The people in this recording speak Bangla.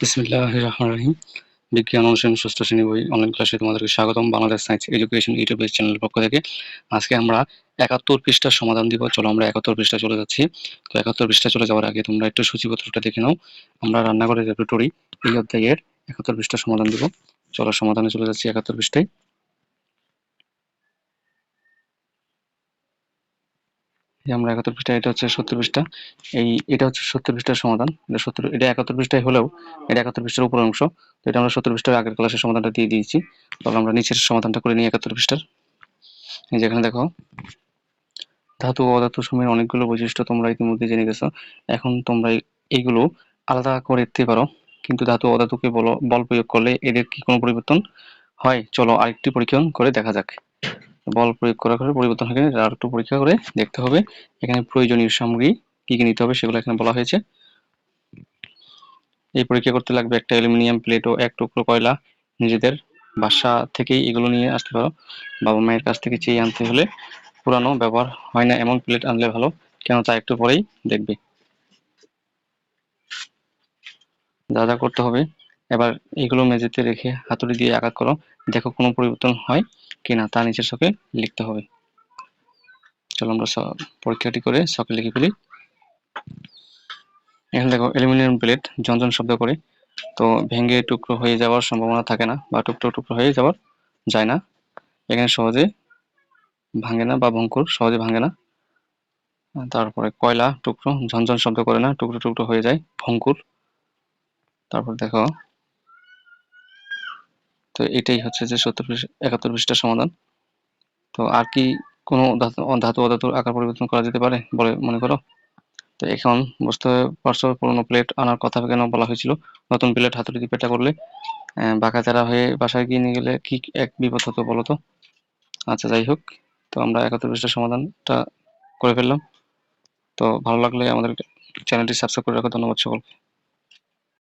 বিসমিল্লাহ বিজ্ঞান অনুশীলন ষষ্ঠ শ্রেণি বই অনলাইন ক্লাসে তোমাদেরকে স্বাগতম, বাংলাদেশ সায়েন্স এডুকেশন ইউটিউব চ্যানেলের পক্ষ থেকে। আজকে আমরা একাত্তর পৃষ্ঠার সমাধান দিব। চলো আমরা একাত্তর পৃষ্ঠা চলে যাচ্ছি। তো একাত্তর পৃষ্ঠা চলে যাওয়ার আগে তোমরা একটু সূচিপত্রটা দেখে নাও। আমরা রান্নাঘরের রেপার্টরি এই অধ্যায়ের একাত্তর পৃষ্ঠার সমাধান দিব। চলো সমাধানে চলে যাচ্ছি একাত্তর পৃষ্ঠায়। আমরা একাত্তর পৃষ্ঠা, এটা হচ্ছে সত্তর পৃষ্ঠা। এই, এটা হচ্ছে সত্তর পৃষ্ঠার সমাধান। এটা সত্তর, এটা একাত্তর পৃষ্ঠায় হলেও এটা একাত্তর পৃষ্ঠার উপর অংশ। তো এটা আমরা সত্তর পৃষ্ঠার আগের ক্লাসের সমাধানটা দিয়ে দিয়েছি। তাহলে আমরা নিচের সমাধানটা করে নিই একাত্তর পৃষ্ঠার। এই যেখানে দেখো, ধাতু অধাতু সময়ের অনেকগুলো বৈশিষ্ট্য তোমরা ইতিমধ্যে জেনে গেছো। এখন তোমরা এইগুলো আলাদা করে দেখতে পারো। কিন্তু ধাতু অধাতুকে বল বল প্রয়োগ করলে এদের কি কোনো পরিবর্তন হয়? চলো আরেকটি পরীক্ষণ করে দেখা যাক। বল প্রয়োগ করার পরে পরিবর্তন হয় আর একটু পরীক্ষা করে দেখতে হবে। এখানে প্রয়োজনীয় সামগ্রী কি কি নিতে হবে সেগুলো এখানে বলা হয়েছে। এই পরীক্ষা করতে লাগবে একটা অ্যালুমিনিয়াম প্লেট ও এক টুকরো কয়লা। নিজেদের বাসা থেকেই এগুলো নিয়ে আসতে পারো। বাবা মায়ের কাছ থেকে চেয়ে আনতে হলে পুরানো ব্যবহার হয় না, এমন প্লেট আনলে ভালো। কেন তা একটু পরেই দেখবে। যা যা করতে হবে এবার এগুলো মেঝেতে রেখে হাতুড়ি দিয়ে আঘাত করো। দেখো কোনো পরিবর্তন হয় কিনা, তা নিচের শখে লিখতে হবে। চলো আমরা পরীক্ষাটি করে শখে লিখে ফেলি। এখানে দেখো, অ্যালুমিনিয়াম প্লেট ঝনঝন শব্দ করে। তো ভেঙে টুকরো হয়ে যাওয়ার সম্ভাবনা থাকে না বা টুকরো টুকরো হয়ে যাওয়ার যায় না। এখানে সহজে ভাঙে না বা ভঙ্কুর সহজে ভাঙে না। তারপরে কয়লা, টুকরো ঝনঝন শব্দ করে না, টুকরো টুকরো হয়ে যায়, ভঙ্কুর। তারপর দেখো তো এটাই হচ্ছে যে সত্তর একাত্তর পৃষ্ঠার সমাধান। তো আর কি কোনো ধাতু ধাতু অধাতুর আকার পরিবর্তন করা যেতে পারে বলে মনে করো? তো এখন বুঝতে পারছ, পুরোনো প্লেট আনার কথা কেন বলা হয়েছিল? নতুন প্লেট হাতুড়ি পেটা করলে? বাঁকা চারা হয়ে বাসায় গিয়ে নিয়ে গেলে কি এক বিপদ হতো বলো তো? আচ্ছা যাই হোক। তো আমরা একাত্তর পৃষ্ঠার সমাধানটা করে ফেললাম। তো ভালো লাগলে আমাদের চ্যানেলটি সাবস্ক্রাইব করে রাখো। ধন্যবাদ সকলকে।